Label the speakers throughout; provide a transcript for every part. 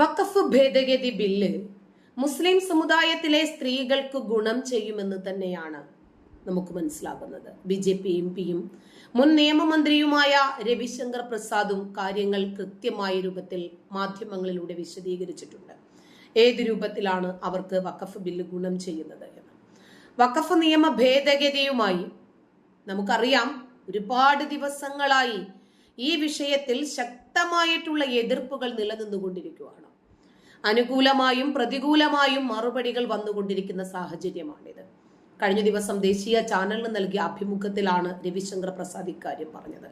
Speaker 1: വഖഫ് ഭേദഗതി ബില്ല് മുസ്ലിം സമുദായത്തിലെ സ്ത്രീകൾക്ക് ഗുണം ചെയ്യുമെന്ന് തന്നെയാണ് നമുക്ക് മനസ്സിലാകുന്നത്. ബി ജെ പി എം പിയും മുൻ നിയമമന്ത്രിയുമായ രവിശങ്കർ പ്രസാദും കാര്യങ്ങൾ കൃത്യമായ രൂപത്തിൽ മാധ്യമങ്ങളിലൂടെ വിശദീകരിച്ചിട്ടുണ്ട്. ഏത് രൂപത്തിലാണ് അവർക്ക് വഖഫ് ബില്ല് ഗുണം ചെയ്യുന്നത് എന്ന്. വഖഫ് നിയമ ഭേദഗതിയുമായി നമുക്കറിയാം ഒരുപാട് ദിവസങ്ങളായി ഈ വിഷയത്തിൽ ശക്തമായിട്ടുള്ള എതിർപ്പുകൾ നിലനിന്നുകൊണ്ടിരിക്കുകയാണ്. അനുകൂലമായും പ്രതികൂലമായും മറുപടികൾ വന്നുകൊണ്ടിരിക്കുന്ന സാഹചര്യമാണിത്. കഴിഞ്ഞ ദിവസം ദേശീയ ചാനലിന് നൽകിയ അഭിമുഖത്തിലാണ് രവിശങ്കർ പ്രസാദ് ഇക്കാര്യം പറഞ്ഞത്.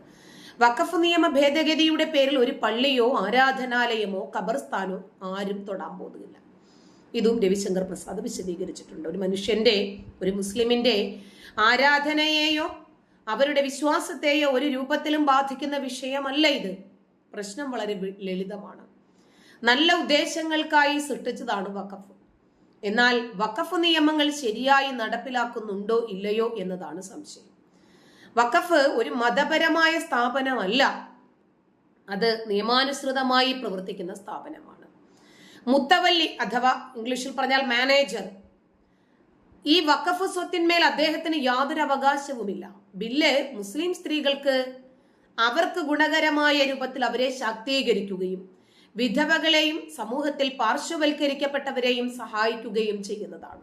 Speaker 1: വഖഫ് നിയമ ഭേദഗതിയുടെ പേരിൽ ഒരു പള്ളിയോ ആരാധനാലയമോ കബർസ്ഥാനോ ആരും തൊടാൻ പോകുന്നില്ല. ഇതും രവിശങ്കർ പ്രസാദ് വിശദീകരിച്ചിട്ടുണ്ട്. ഒരു മനുഷ്യന്റെ ഒരു മുസ്ലിമിന്റെ ആരാധനയെയോ അവരുടെ വിശ്വാസത്തെയോ ഒരു രൂപത്തിലും ബാധിക്കുന്ന വിഷയമല്ല ഇത്. പ്രശ്നം വളരെ ലളിതമാണ്. നല്ല ഉദ്ദേശങ്ങൾക്കായി സൃഷ്ടിച്ചതാണ് വഖഫ്. എന്നാൽ വഖഫ് നിയമങ്ങൾ ശരിയായി നടപ്പിലാക്കുന്നുണ്ടോ ഇല്ലയോ എന്നതാണ് സംശയം. വഖഫ് ഒരു മതപരമായ സ്ഥാപനമല്ല. അത് നിയമാനുസൃതമായി പ്രവർത്തിക്കുന്ന സ്ഥാപനമാണ്. മുത്തവല്ലി അഥവാ ഇംഗ്ലീഷിൽ പറഞ്ഞാൽ മാനേജർ. ഈ വഖഫ് സ്വത്തിന്മേൽ അദ്ദേഹത്തിന് യാതൊരു അവകാശവുമില്ല. ബില്ല് മുസ്ലിം സ്ത്രീകൾക്ക് അവർക്ക് ഗുണകരമായ രൂപത്തിൽ അവരെ ശാക്തീകരിക്കുകയും വിധവകളെയും സമൂഹത്തിൽ പാർശ്വവൽക്കരിക്കപ്പെട്ടവരെയും സഹായിക്കുകയും ചെയ്യുന്നതാണ്.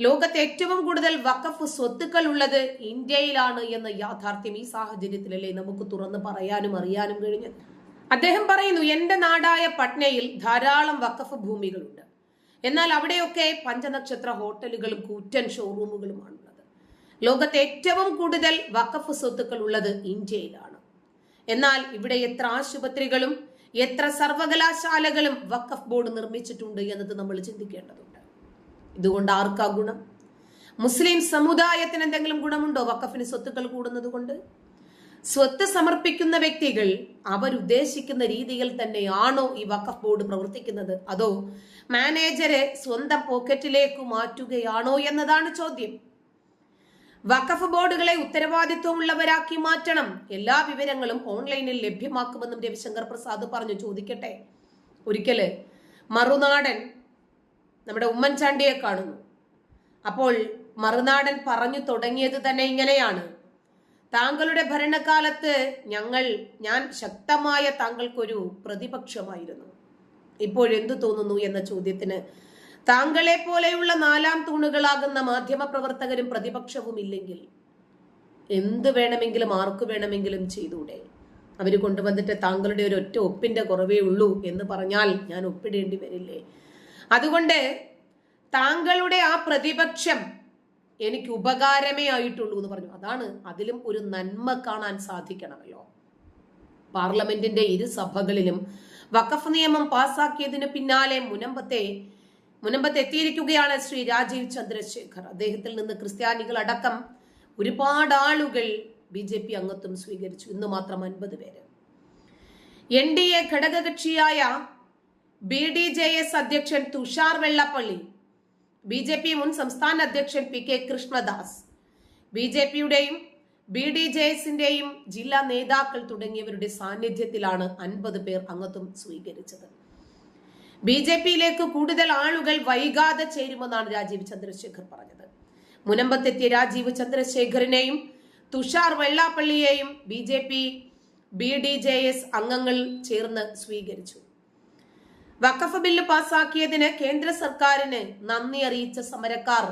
Speaker 1: ലോകത്ത് ഏറ്റവും കൂടുതൽ വഖഫ് സ്വത്തുക്കൾ ഉള്ളത് ഇന്ത്യയിലാണ് എന്ന യാഥാർത്ഥ്യം ഈ സാഹചര്യത്തിലല്ലേ നമുക്ക് തുറന്ന് പറയാനും അറിയാനും കഴിഞ്ഞത്? അദ്ദേഹം പറയുന്നു എന്റെ നാടായ പട്നയിൽ ധാരാളം വഖഫ് ഭൂമികളുണ്ട്. എന്നാൽ അവിടെയൊക്കെ പഞ്ചനക്ഷത്ര ഹോട്ടലുകളും കൂറ്റൻ ഷോറൂമുകളുമാണുള്ളത്. ലോകത്തെ ഏറ്റവും കൂടുതൽ വഖഫ് സ്വത്തുക്കൾ ഉള്ളത് ഇന്ത്യയിലാണ്. എന്നാൽ ഇവിടെ എത്ര ആശുപത്രികളും എത്ര സർവകലാശാലകളും വഖഫ് ബോർഡ് നിർമ്മിച്ചിട്ടുണ്ട് എന്നത് നമ്മൾ ചിന്തിക്കേണ്ടതുണ്ട്. ഇതുകൊണ്ട് ആർക്കാ ഗുണം? മുസ്ലിം സമുദായത്തിന് എന്തെങ്കിലും ഗുണമുണ്ടോ വഖഫിന് സ്വത്തുക്കൾ കൂടുന്നത് കൊണ്ട്? സ്വത്ത് സമർപ്പിക്കുന്ന വ്യക്തികൾ അവരുദ്ദേശിക്കുന്ന രീതിയിൽ തന്നെയാണോ ഈ വഖഫ് ബോർഡ് പ്രവർത്തിക്കുന്നത്? അതോ മാനേജരെ സ്വന്തം പോക്കറ്റിലേക്ക് മാറ്റുകയാണോ എന്നതാണ് ചോദ്യം. വഖഫ് ബോർഡുകളെ ഉത്തരവാദിത്വമുള്ളവരാക്കി മാറ്റണം. എല്ലാ വിവരങ്ങളും ഓൺലൈനിൽ ലഭ്യമാക്കുമെന്നും രവിശങ്കർ പ്രസാദ് പറഞ്ഞു. ചോദിക്കട്ടെ? ഒരിക്കൽ മറുനാടൻ നമ്മുടെ ഉമ്മൻചാണ്ടിയെ കാണുന്നു. അപ്പോൾ മറുനാടൻ പറഞ്ഞു തുടങ്ങിയത് തന്നെ ഇങ്ങനെയാണ്. താങ്കളുടെ ഭരണകാലത്ത് ഞങ്ങൾ ഞാൻ ശക്തമായ താങ്കൾക്കൊരു പ്രതിപക്ഷമായിരുന്നു. ഇപ്പോഴെന്തു തോന്നുന്നു എന്ന ചോദ്യത്തിന് താങ്കളെ പോലെയുള്ള നാലാം തൂണുകളാകുന്ന മാധ്യമ പ്രവർത്തകരും പ്രതിപക്ഷവും ഇല്ലെങ്കിൽ എന്ത് വേണമെങ്കിലും ആർക്ക് വേണമെങ്കിലും ചെയ്തൂടെ? അവർ കൊണ്ടുവന്നിട്ട് താങ്കളുടെ ഒരു ഒറ്റ ഒപ്പിന്റെ കുറവേ ഉള്ളൂ എന്ന് പറഞ്ഞാൽ ഞാൻ ഒപ്പിടേണ്ടി വരില്ലേ? അതുകൊണ്ട് താങ്കളുടെ ആ പ്രതിപക്ഷം എനിക്ക് ഉപകാരമേ ആയിട്ടുള്ളൂ എന്ന് പറഞ്ഞു. അതാണ് അതിലും ഒരു നന്മ കാണാൻ സാധിക്കണമല്ലോ. പാർലമെന്റിന്റെ ഇരു സഭകളിലും വഖഫ് നിയമം പാസാക്കിയതിന് പിന്നാലെ മുനമ്പത്തെ മുനമ്പത്ത് എത്തിയിരിക്കുകയാണ് ശ്രീ രാജീവ് ചന്ദ്രശേഖർ. അദ്ദേഹത്തിൽ നിന്ന് ക്രിസ്ത്യാനികൾ അടക്കം ഒരുപാട് ആളുകൾ ബി ജെ പി അംഗത്വം സ്വീകരിച്ചു. ഇന്ന് മാത്രം അൻപത് പേര്. എൻ ഡി എ ഘടകകക്ഷിയായ ബി ഡി ജെ എസ് അധ്യക്ഷൻ Tushar Vellappally B J P മുൻ സംസ്ഥാന അധ്യക്ഷൻ P K Krishnadas B J പിയുടെയും ബി ഡി ജെ എസിന്റെയും ജില്ലാ നേതാക്കൾ തുടങ്ങിയവരുടെ സാന്നിധ്യത്തിലാണ് അൻപത് പേർ അംഗത്വം സ്വീകരിച്ചത്. ബി ജെ പിയിലേക്ക് കൂടുതൽ ആളുകൾ വൈകാതെ ചേരുമെന്നാണ് രാജീവ് ചന്ദ്രശേഖർ പറഞ്ഞത്. മുനമ്പത്തെത്തിയ രാജീവ് ചന്ദ്രശേഖറിനെയും Tushar വെള്ളാപ്പള്ളിയെയും B J P B D J S അംഗങ്ങൾ ചേർന്ന് സ്വീകരിച്ചു. വഖഫ് ബില്ല് പാസാക്കിയതിന് കേന്ദ്ര സർക്കാരിന് നന്ദി അറിയിച്ച സമരക്കാർ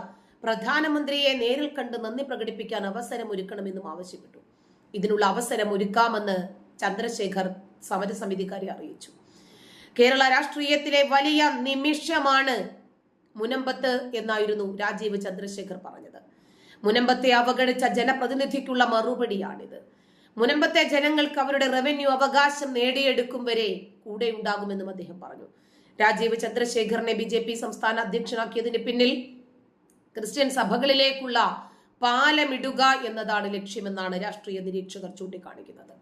Speaker 1: പ്രധാനമന്ത്രിയെ നേരിൽ കണ്ട് നന്ദി പ്രകടിപ്പിക്കാൻ അവസരം ഒരുക്കണമെന്നും ആവശ്യപ്പെട്ടു. ഇതിനുള്ള അവസരം ഒരുക്കാമെന്ന് ചന്ദ്രശേഖർ സമരസമിതിക്കാരെ അറിയിച്ചു. കേരള രാഷ്ട്രീയത്തിലെ വലിയ നിമിഷമാണ് മുനമ്പത്ത് എന്നായിരുന്നു രാജീവ് ചന്ദ്രശേഖർ പറഞ്ഞത്. മുനമ്പത്തെ അവഗണിച്ച ജനപ്രതിനിധിക്കുള്ള മറുപടിയാണിത്. മുനമ്പത്തെ ജനങ്ങൾക്ക് അവരുടെ റവന്യൂ അവകാശം നേടിയെടുക്കും വരെ കൂടെ ഉണ്ടാകുമെന്നും അദ്ദേഹം പറഞ്ഞു. രാജീവ് ചന്ദ്രശേഖറിനെ ബി ജെ പി സംസ്ഥാന അധ്യക്ഷനാക്കിയതിന് പിന്നിൽ ക്രിസ്ത്യൻ സഭകളിലേക്കുള്ള പാലമിടുക എന്നതാണ് ലക്ഷ്യമെന്നാണ് രാഷ്ട്രീയ നിരീക്ഷകർ ചൂണ്ടിക്കാണിക്കുന്നത്.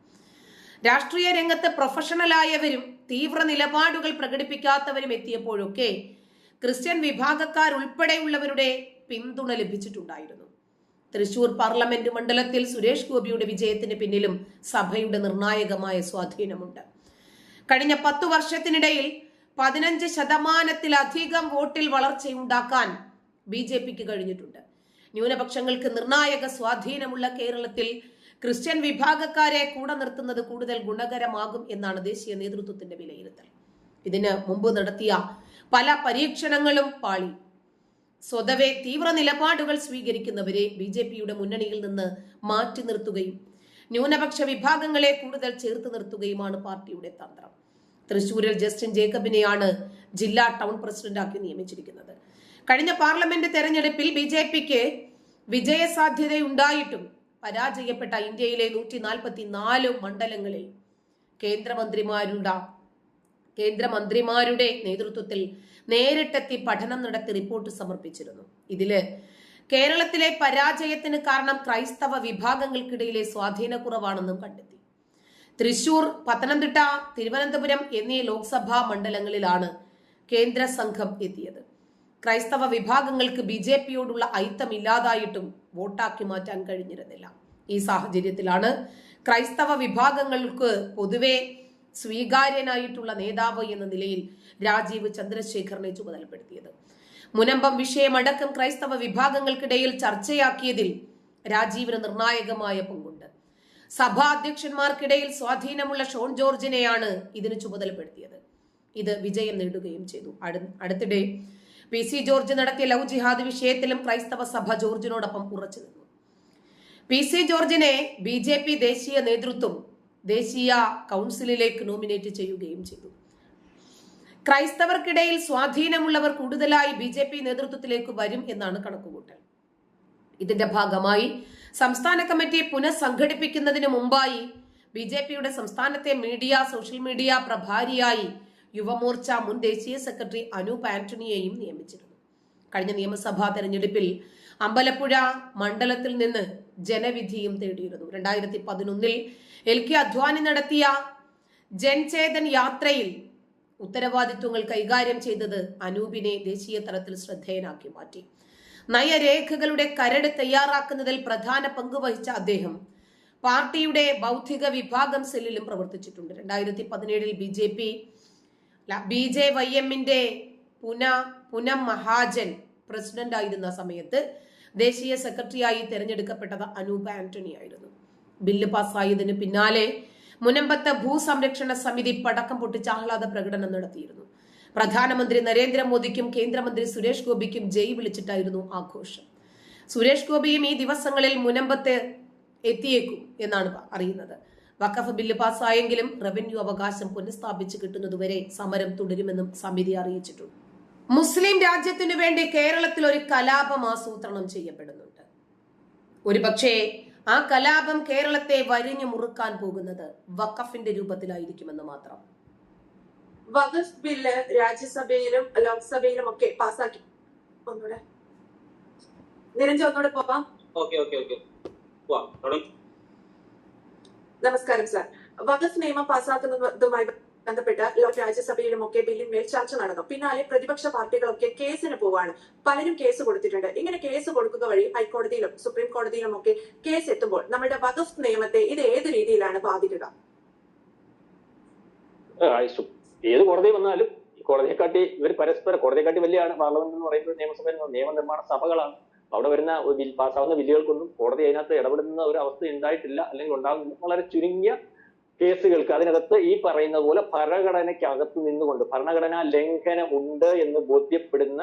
Speaker 1: രാഷ്ട്രീയ രംഗത്ത് പ്രൊഫഷണലായവരും തീവ്ര നിലപാടുകൾ പ്രകടിപ്പിക്കാത്തവരും എത്തിയപ്പോഴൊക്കെ ക്രിസ്ത്യൻ വിഭാഗക്കാർ ഉൾപ്പെടെയുള്ളവരുടെ പിന്തുണ ലഭിച്ചിട്ടുണ്ടായിരുന്നു. തൃശൂർ പാർലമെന്റ് മണ്ഡലത്തിൽ സുരേഷ് ഗോപിയുടെ വിജയത്തിന് പിന്നിലും സഭയുടെ നിർണായകമായ സ്വാധീനമുണ്ട്. കഴിഞ്ഞ പത്തു വർഷത്തിനിടയിൽ പതിനഞ്ച് ശതമാനത്തിലധികം വോട്ടിൽ വളർച്ചയുണ്ടാക്കാൻ ബി ജെ പിക്ക് കഴിഞ്ഞിട്ടുണ്ട്. ന്യൂനപക്ഷങ്ങൾക്ക് നിർണായക സ്വാധീനമുള്ള കേരളത്തിൽ ക്രിസ്ത്യൻ വിഭാഗക്കാരെ കൂടെ നിർത്തുന്നത് കൂടുതൽ ഗുണകരമാകും എന്നാണ് ദേശീയ നേതൃത്വത്തിന്റെ വിലയിരുത്തൽ. ഇതിന് മുമ്പ് നടത്തിയ പല പരീക്ഷണങ്ങളും പാളി. സ്വതവേ തീവ്ര നിലപാടുകൾ സ്വീകരിക്കുന്നവരെ ബി ജെ പിയുടെ മുന്നണിയിൽ നിന്ന് മാറ്റി നിർത്തുകയും ന്യൂനപക്ഷ വിഭാഗങ്ങളെ കൂടുതൽ ചേർത്ത് നിർത്തുകയുമാണ് പാർട്ടിയുടെ തന്ത്രം. തൃശൂരിൽ ജസ്റ്റിൻ ജേക്കബിനെയാണ് ജില്ലാ ടൗൺ പ്രസിഡന്റാക്കി നിയമിച്ചിരിക്കുന്നത്. കഴിഞ്ഞ പാർലമെന്റ് തെരഞ്ഞെടുപ്പിൽ ബി ജെ പിക്ക് വിജയസാധ്യതയുണ്ടായിട്ടും പരാജയപ്പെട്ട ഇന്ത്യയിലെ നൂറ്റി നാൽപ്പത്തി നാല് മണ്ഡലങ്ങളിൽ കേന്ദ്രമന്ത്രിമാരുണ്ട. കേന്ദ്രമന്ത്രിമാരുടെ നേതൃത്വത്തിൽ നേരിട്ടെത്തി പഠനം നടത്തി റിപ്പോർട്ട് സമർപ്പിച്ചിരുന്നു. ഇതിൽ കേരളത്തിലെ പരാജയത്തിന് കാരണം ക്രൈസ്തവ വിഭാഗങ്ങൾക്കിടയിലെ സ്വാധീനക്കുറവാണെന്നും കണ്ടെത്തി. തൃശൂർ പത്തനംതിട്ട തിരുവനന്തപുരം എന്നീ ലോക്സഭാ മണ്ഡലങ്ങളിലാണ് കേന്ദ്ര സംഘം എത്തിയത്. ക്രൈസ്തവ വിഭാഗങ്ങൾക്ക് ബി ജെ പിയോടുള്ള ഐത്തമില്ലാതായിട്ടും വോട്ടാക്കി മാറ്റാൻ കഴിഞ്ഞിരുന്നില്ല. ഈ സാഹചര്യത്തിലാണ് ക്രൈസ്തവ വിഭാഗങ്ങൾക്ക് പൊതുവെ സ്വീകാര്യനായിട്ടുള്ള നേതാവ് എന്ന നിലയിൽ രാജീവ് ചന്ദ്രശേഖറിനെ ചുമതലപ്പെടുത്തിയത്. മുനമ്പം വിഷയമടക്കം ക്രൈസ്തവ വിഭാഗങ്ങൾക്കിടയിൽ ചർച്ചയാക്കിയതിൽ രാജീവിന് നിർണായകമായ പങ്കുണ്ട്. സഭാ അധ്യക്ഷന്മാർക്കിടയിൽ സ്വാധീനമുള്ള ഷോൺ ജോർജിനെയാണ് ഇതിന് ചുമതലപ്പെടുത്തിയത്. ഇത് വിജയം നേടുകയും ചെയ്തു. അടുത്തിടെ പി സി ജോർജ് നടത്തിയ ലവ് ജിഹാദ് വിഷയത്തിലും ക്രൈസ്തവ സഭ ജോർജിനോടൊപ്പം ഉറച്ചു നിന്നു. പി സി ജോർജിനെ ബി ജെ പി ദേശീയ നേതൃത്വം ദേശീയ കൗൺസിലിലേക്ക് നോമിനേറ്റ് ചെയ്യുകയും ചെയ്തു. ക്രൈസ്തവർക്കിടയിൽ സ്വാധീനമുള്ളവർ കൂടുതലായി ബി ജെ പി നേതൃത്വത്തിലേക്ക് വരും എന്നാണ് കണക്കുകൂട്ടൽ. ഇതിന്റെ ഭാഗമായി സംസ്ഥാന കമ്മിറ്റി പുനഃസംഘടിപ്പിക്കുന്നതിന് മുമ്പായി ബി ജെ പിയുടെ സംസ്ഥാനത്തെ മീഡിയ സോഷ്യൽ മീഡിയ പ്രഭാരിയായി യുവമോർച്ച മുൻ ദേശീയ സെക്രട്ടറി അനൂപ് ആന്റണിയെയും നിയമിച്ചിരുന്നു. കഴിഞ്ഞ നിയമസഭാ തെരഞ്ഞെടുപ്പിൽ അമ്പലപ്പുഴ മണ്ഡലത്തിൽ നിന്ന് ജനവിധിയും തേടിയിരുന്നു. രണ്ടായിരത്തി പതിനൊന്നിൽ എൽ കെ അദ്വാനി നടത്തിയ ജൻചേതൻ യാത്രയിൽ ഉത്തരവാദിത്വങ്ങൾ കൈകാര്യം ചെയ്തത് അനൂപിനെ ദേശീയ തലത്തിൽ ശ്രദ്ധേയനാക്കി മാറ്റി. നയരേഖകളുടെ കരട് തയ്യാറാക്കുന്നതിൽ പ്രധാന പങ്ക് വഹിച്ച അദ്ദേഹം പാർട്ടിയുടെ ബൗദ്ധിക വിഭാഗം സെല്ലിലും പ്രവർത്തിച്ചിട്ടുണ്ട്. രണ്ടായിരത്തി പതിനേഴിൽ B J P B J Y എമ്മിന്റെ പുന പുനം മഹാജൻ പ്രസിഡന്റ് ആയിരുന്ന സമയത്ത് ദേശീയ സെക്രട്ടറിയായി തെരഞ്ഞെടുക്കപ്പെട്ടത് അനൂപ ആന്റണി ആയിരുന്നു ബില്ല് പാസ്സായതിന് പിന്നാലെ മുനമ്പത്തെ ഭൂസംരക്ഷണ സമിതി പടക്കം പൊട്ടിച്ച് ആഹ്ലാദ പ്രകടനം നടത്തിയിരുന്നു. പ്രധാനമന്ത്രി നരേന്ദ്രമോദിക്കും കേന്ദ്രമന്ത്രി സുരേഷ് ഗോപിക്കും ജയ് വിളിച്ചിട്ടായിരുന്നു ആഘോഷം. സുരേഷ് ഗോപിയും ഈ ദിവസങ്ങളിൽ മുനമ്പത്ത് എത്തിയേക്കും എന്നാണ് അറിയുന്നത്. വഖഫ് ബില്ല് പാസ്സായെങ്കിലും റവന്യൂ അവകാശം പുനഃസ്ഥാപിച്ച് കിട്ടുന്നതുവരെ സമരം തുടരുമെന്നും സമിതി അറിയിച്ചിട്ടുണ്ട്. മുസ്ലിം രാജ്യത്തിനു വേണ്ടി കേരളത്തിൽ ഒരു കലാപം ആസൂത്രണം ചെയ്യപ്പെടുന്നുണ്ട്. ഒരുപക്ഷേ ആ കലാപം കേരളത്തെ വരിഞ്ഞു മുറുക്കാൻ പോകുന്നത് വഖഫിന്റെ രൂപത്തിലായിരിക്കുമെന്ന് മാത്രം.
Speaker 2: വഖഫ് ബില്ല് രാജ്യസഭയിലും ലോക്സഭയിലും ഒക്കെ പാസ്സാക്കി. ഒന്നുകൂടെ. നിരഞ്ജ് ഒന്നുകൂടെ പോവാം.
Speaker 3: Okay okay okay. പോവാം. തുടങ്ങി
Speaker 2: നമസ്കാരം സാർ വഖഫ് നിയമം പാസ്സാക്കുന്നതുമായി ബന്ധപ്പെട്ട് രാജ്യസഭയിലും ഒക്കെ ബില്ലിന്മേൽ ചർച്ച നടന്നു. പിന്നാലെ പ്രതിപക്ഷ പാർട്ടികളൊക്കെ കേസിന് പോവാണ്. പലരും കേസ് കൊടുത്തിട്ടുണ്ട്. ഇങ്ങനെ കേസ് കൊടുക്കുക വഴി ഹൈക്കോടതിയിലും സുപ്രീം കോടതിയിലും ഒക്കെ കേസ് എത്തുമ്പോൾ നമ്മുടെ വഖഫ് നിയമത്തെ ഇത് ഏത് രീതിയിലാണ് ബാധിക്കുക?
Speaker 3: ഏത് കോടതി വന്നാലും കോടതിയെക്കാട്ടി ഇവർ പരസ്പരം കോടതിയെക്കാട്ടി വലിയ പാർലമെന്റ് എന്ന് പറയുന്നത് നിയമസഭ നിയമനിർമ്മാണ സഭകളാണ്. അവിടെ വരുന്ന ബിൽ പാസ്സാവുന്ന ബില്ലുകൾക്കൊന്നും കോടതി അതിനകത്ത് ഇടപെടുന്ന ഒരു അവസ്ഥ ഉണ്ടായിട്ടില്ല അല്ലെങ്കിൽ ഉണ്ടാകുന്നില്ല വളരെ ചുരുങ്ങിയ കേസുകൾക്ക് അതിനകത്ത് ഈ പറയുന്ന പോലെ ഭരണഘടനയ്ക്കകത്ത് നിന്നുകൊണ്ട് ഭരണഘടനാ ലംഘനം ഉണ്ട് എന്ന് ബോധ്യപ്പെടുന്ന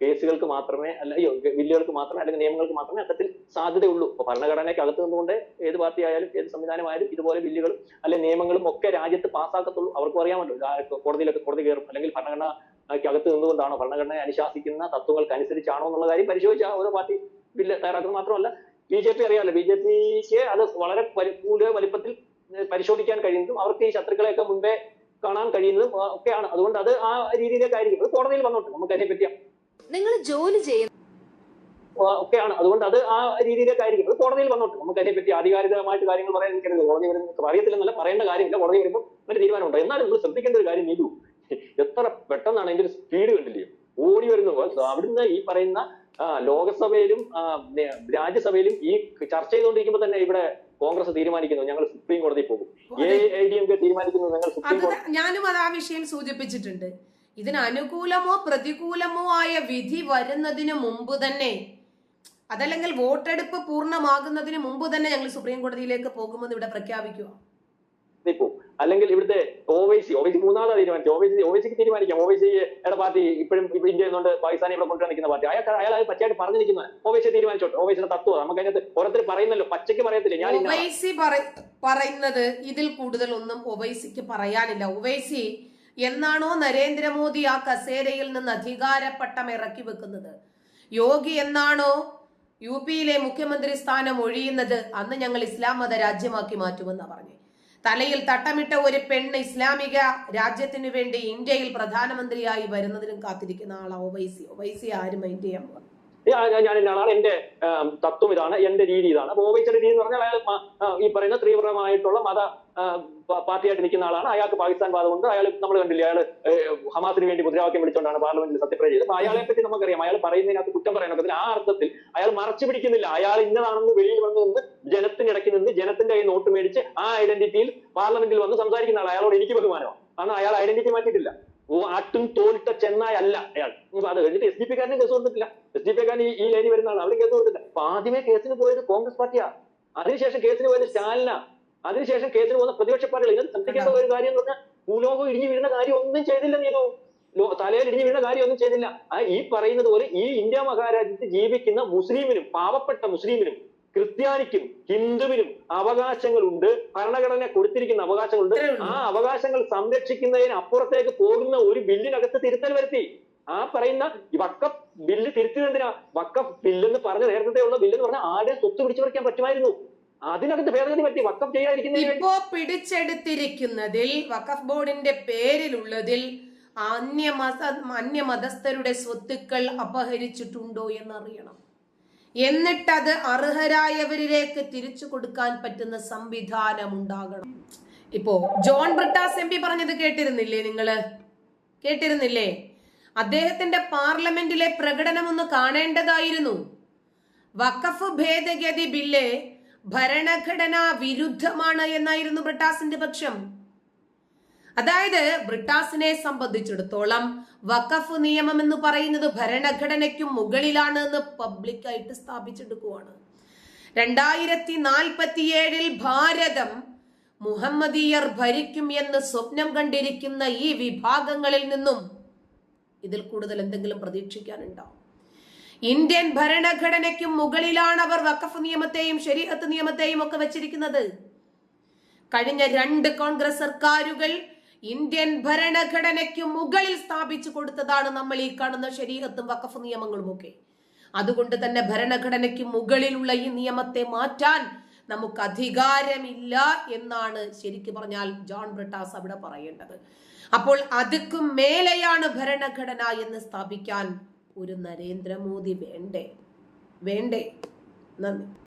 Speaker 3: കേസുകൾക്ക് മാത്രമേ അല്ല അയ്യോ ബില്ലുകൾക്ക് മാത്രമേ അല്ലെങ്കിൽ നിയമങ്ങൾക്ക് മാത്രമേ അത്തരത്തിൽ സാധ്യതയുള്ളൂ. ഭരണഘടനയ്ക്ക് അകത്ത് നിന്നുകൊണ്ട് ഏത് പാർട്ടി ആയാലും ഏത് സംവിധാനമായാലും ഇതുപോലെ ബില്ലുകളും അല്ലെങ്കിൽ നിയമങ്ങളും ഒക്കെ രാജ്യത്ത് പാസ്സാക്കത്തുള്ളൂ. അവർക്കും അറിയാമല്ലോ കോടതിയിലൊക്കെ കോടതി കയറും അല്ലെങ്കിൽ ഭരണഘടനയ്ക്ക് അകത്ത് നിന്നുകൊണ്ടാണോ ഭരണഘടനയെ അനുശാസിക്കുന്ന തത്വങ്ങൾക്ക് അനുസരിച്ചാണോ എന്നുള്ള കാര്യം പരിശോധിച്ച ഓരോ പാർട്ടി ബില്ല് തയ്യാറാക്കുന്നത് മാത്രമല്ല ബി ജെ പി അറിയാമല്ലോ. ബി ജെ പിക്ക് അത് വളരെ കൂടുതൽ വലിപ്പത്തിൽ പരിശോധിക്കാൻ കഴിയുന്നതും അവർക്ക് ഈ ശത്രുക്കളെയൊക്കെ മുൻപേ കാണാൻ കഴിയുന്നതും ഒക്കെയാണ്. അതുകൊണ്ട് അത് ആ രീതിയിലേക്ക് ആയിരിക്കും. അത് കോടതിയിൽ വന്നോട്ടെ. നമുക്ക് അതിനെ പറ്റി
Speaker 4: നിങ്ങൾ ജോലി ചെയ്യുന്ന
Speaker 3: ഒക്കെയാണ്. അതുകൊണ്ട് അത് ആ രീതിയിലേക്ക് ആയിരിക്കും. അത് കോടതിയിൽ വന്നോട്ടെ. നമുക്ക് അതിനെ പറ്റി ആധികാരികമായിട്ട് കാര്യങ്ങൾ പറയാൻ എനിക്കറിയില്ല കോടതി വരുന്ന അറിയത്തില്ലെന്നല്ല പറയേണ്ട കാര്യമില്ല. കോടതി വരുമ്പോൾ ഒരു തീരുമാനമുണ്ട്. എന്നാലും നിങ്ങൾ ശ്രദ്ധിക്കേണ്ട ഒരു കാര്യം നീതു. എത്ര പെട്ടെന്നാണ് അതിന്റെ ഒരു സ്പീഡ് കണ്ടില്ലേ? ഓടി വരുന്നു അവിടുന്ന് ഈ പറയുന്ന ലോകസഭയിലും രാജ്യസഭയിലും ഈ ചർച്ച ചെയ്തുകൊണ്ടിരിക്കുമ്പോൾ തന്നെ ഇവിടെ കോൺഗ്രസ് തീരുമാനിക്കുന്നു. ഞങ്ങൾ സുപ്രീം കോടതി പോകും. A I D M K തീരുമാനിക്കുന്നു. ഞങ്ങൾ സുപ്രീം
Speaker 1: അത്
Speaker 3: കോടതി
Speaker 1: ഞാനും അത് ആ വിഷയം സൂചിപ്പിച്ചിട്ടുണ്ട്. ഇതിന് അനുകൂലമോ പ്രതികൂലമോ ആയ വിധി വരുന്നതിന് മുമ്പ് തന്നെ അതല്ലെങ്കിൽ വോട്ടെടുപ്പ് പൂർണമാകുന്നതിന് മുമ്പ് തന്നെ ഞങ്ങൾ സുപ്രീം കോടതിയിലേക്ക് പോകുമെന്ന് ഇവിടെ പ്രഖ്യാപിക്കുക.
Speaker 3: അല്ലെങ്കിൽ ഇവിടുത്തെ ഒവൈസി ഒവൈസി മൂന്നാമതാ തീരുമാനിച്ചു ഒവൈസി ഒവൈസിക്ക് തീരുമാനിക്കാം ഒവൈസിയുടെ പാർട്ടി ഇപ്പോഴും ഇപ്പൊ ഇന്ത്യ എന്നുകൊണ്ട് പാകിസ്ഥാനെ ഇവിടെ കൊണ്ടുവരാൻ നിൽക്കുന്ന പാർട്ടി അയാൾ അയാൾ അത് പച്ചയായിട്ട് പറഞ്ഞു നിൽക്കുന്ന ഒവൈസി തീരുമാനിച്ചോട്ടെ ഒവൈസിയുടെ തത്വം നമുക്ക് അതിനകത്ത് ഓരോരുത്തർ പറയുന്നല്ലോ പച്ചയ്ക്ക് പറയത്തില്ല ഞാൻ
Speaker 1: ഒവൈസി പറയുന്നത് ഇതിൽ കൂടുതൽ ഒന്നും ഒവൈസിക്ക് പറയാനില്ല ഒവൈസി എന്നാണോ നരേന്ദ്രമോദി ആ കസേരയിൽ നിന്ന് അധികാരപ്പട്ടം ഇറക്കി വെക്കുന്നത് യോഗി എന്നാണോ യു പിയിലെ മുഖ്യമന്ത്രി സ്ഥാനം ഒഴിയുന്നത് അന്ന് ഞങ്ങൾ ഇസ്ലാം മത രാജ്യമാക്കി മാറ്റുമെന്നാണ് പറഞ്ഞു തലയിൽ തട്ടമിട്ട ഒരു പെണ്ണ് ഇസ്ലാമിക രാജ്യത്തിനു വേണ്ടി ഇന്ത്യയിൽ പ്രധാനമന്ത്രിയായി വരുന്നതിനും കാത്തിരിക്കുന്ന ആളാ ഒവൈസി. ഒവൈസി ആരും മൈൻഡ് ചെയ്യാൻ പോകും
Speaker 3: ഞാൻ എന്റെ ആളാണ് എന്റെ തത്വം ഇതാണ് എന്റെ രീതി ഇതാണ്. അപ്പൊ ഓവൈസിയുടെ രീതി എന്ന് പറഞ്ഞാൽ അയാൾ ഈ പറയുന്ന തീവ്രമായിട്ടുള്ള മത പാർട്ടിയായിട്ട് നിൽക്കുന്ന ആളാണ്. അയാൾക്ക് പാകിസ്ഥാൻ വാദമുണ്ട് അയാൾ നമ്മൾ കണ്ടില്ലേ അയാൾ ഹമാസിന് വേണ്ടി മുദ്രാവാക്യം വിളിച്ചുകൊണ്ടാണ് പാർലമെന്റിൽ സത്യപ്രതിജ്ഞ ചെയ്തത്. അപ്പൊ അയാളെ പറ്റി നമുക്കറിയാം അയാൾ പറയുന്നതിനകത്ത് കുറ്റം പറയാനൊക്കത്തില്ല ആ അർത്ഥത്തിൽ അയാൾ മറച്ചു പിടിക്കുന്നില്ല. അയാൾ ഇന്നതാണെന്ന് വെളിയിൽ വന്ന് നിന്ന് ജനത്തിനിടയ്ക്ക് നിന്ന് ജനത്തിന്റെ കയ്യിൽ നോട്ട് മേടിച്ച് ആ ഐഡന്റിറ്റിയിൽ പാർലമെന്റിൽ വന്ന് സംസാരിക്കുന്ന ആൾ അയാളോട് എനിക്ക് ബഹുമാനമാണ്. കാരണം അയാൾ ഐഡന്റിറ്റി മാറ്റിയിട്ടില്ല. ആട്ടും തോലിട്ട ചെന്നായ അല്ല. അയാൾ. അത് കഴിഞ്ഞിട്ട് എസ് ഡി പി കാരനെ കേസ് കൊടുത്തിട്ടില്ല. എസ് ഡി പി കാരൻ ഈ ലൈനി വരുന്ന ആൾ അവിടെ കേസ് കൊടുത്തില്ല അപ്പൊ ആദ്യമേ കേസിന് പോയത് കോൺഗ്രസ് പാർട്ടിയാ. അതിനുശേഷം കേസിന് പോയത് സ്റ്റാലിന. അതിനുശേഷം കേസിന് പോകുന്ന പ്രതിപക്ഷ പാർട്ടികൾ. ഇത് ശ്രദ്ധിക്കേണ്ട ഒരു കാര്യം എന്ന് പറഞ്ഞാൽ ഭൂലോകം ഇടിഞ്ഞു വീഴുന്ന കാര്യം ഒന്നും ചെയ്തില്ല നീതു. തലയിൽ ഇടിഞ്ഞു വീഴുന്ന കാര്യം ഒന്നും ചെയ്തില്ല. ഈ പറയുന്നത് പോലെ ഈ ഇന്ത്യ മഹാരാജ്യത്ത് ജീവിക്കുന്ന മുസ്ലിമിനും പാവപ്പെട്ട മുസ്ലിമിനും ക്രിസ്ത്യാനിക്കും ഹിന്ദുവിനും അവകാശങ്ങളുണ്ട്. ഭരണഘടന കൊടുത്തിരിക്കുന്ന അവകാശങ്ങളുണ്ട്. ആ അവകാശങ്ങൾ സംരക്ഷിക്കുന്നതിന് അപ്പുറത്തേക്ക് പോകുന്ന ഒരു ബില്ലിനകത്ത് തിരുത്തൽ വരുത്തി. ആ പറയുന്ന വക്കഫ് ബില്ല് തിരുത്തിയതെന്തിനാ വക്കഫ് ബില്ലെന്ന് പറഞ്ഞ നേരത്തെ ഉള്ള ബില്ലെന്ന് പറഞ്ഞാൽ ആരെ സ്വത്ത് പിടിച്ചു പറിക്കാൻ പറ്റുമായിരുന്നു. അതിനകത്ത് ഭേദഗതി പറ്റി വക്കഫ് ചെയ്യാതിരിക്കുന്നതിന് വേണ്ടി
Speaker 1: ഇപ്പോ പിടിച്ചെടുത്തിരിക്കുന്നതിൽ വഖഫ് ബോർഡിന്റെ പേരിലുള്ളതിൽ അന്യമത അന്യമതസ്ഥരുടെ സ്വത്തുക്കൾ അപഹരിച്ചിട്ടുണ്ടോ എന്നറിയണം. എന്നിട്ടത് അർഹരായവരിലേക്ക് തിരിച്ചു കൊടുക്കാൻ പറ്റുന്ന സംവിധാനം ഉണ്ടാകണം ഇപ്പോ ജോൺ ബ്രിട്ടാസ് എം പി പറഞ്ഞത് കേട്ടിരുന്നില്ലേ നിങ്ങൾ? കേട്ടിരുന്നില്ലേ? അദ്ദേഹത്തിന്റെ പാർലമെന്റിലെ പ്രകടനം ഒന്ന് കാണേണ്ടതായിരുന്നു. വഖഫ് ഭേദഗതി ബില്ല് ഭരണഘടനാ വിരുദ്ധമാണ് എന്നായിരുന്നു ബ്രിട്ടാസിന്റെ പക്ഷം. അതായത് ബ്രിട്ടാസിനെ സംബന്ധിച്ചിടത്തോളം വഖഫ് നിയമം എന്ന് പറയുന്നത് ഭരണഘടനയ്ക്കും മുകളിലാണ് എന്ന് പബ്ലിക്കായിട്ട് സ്ഥാപിച്ചെടുക്കുവാണ്. രണ്ടായിരത്തി നാൽപ്പത്തിയേഴിൽ ഭാരതം മുഹമ്മദീയർ ഭരിക്കും എന്ന് സ്വപ്നം കണ്ടിരിക്കുന്ന ഈ വിഭാഗങ്ങളിൽ നിന്നും ഇതിൽ കൂടുതൽ എന്തെങ്കിലും പ്രതീക്ഷിക്കാനുണ്ടാവും ഇന്ത്യൻ ഭരണഘടനയ്ക്കും മുകളിലാണ് അവർ വഖഫ് നിയമത്തെയും ശരീഅത്ത് നിയമത്തെയും ഒക്കെ വെച്ചിരിക്കുന്നത്. കഴിഞ്ഞ രണ്ട് കോൺഗ്രസ് സർക്കാരുകൾ ഇന്ത്യൻ ഭരണഘടനയ്ക്ക് മുകളിൽ സ്ഥാപിച്ചു കൊടുത്തതാണ് നമ്മൾ ഈ കാണുന്ന ശരീരത്തും വഖഫ് നിയമങ്ങളും ഒക്കെ അതുകൊണ്ട് തന്നെ ഭരണഘടനയ്ക്ക് മുകളിലുള്ള ഈ നിയമത്തെ മാറ്റാൻ നമുക്ക് അധികാരമില്ല എന്നാണ് ശരിക്കു പറഞ്ഞാൽ ജോൺ ബ്രിട്ടാസ് അവിടെ പറയേണ്ടത്. അപ്പോൾ അതുക്കും മേലെയാണ് ഭരണഘടന എന്ന് സ്ഥാപിക്കാൻ ഒരു നരേന്ദ്രമോദി വേണ്ടേ? വേണ്ടേ? നന്ദി.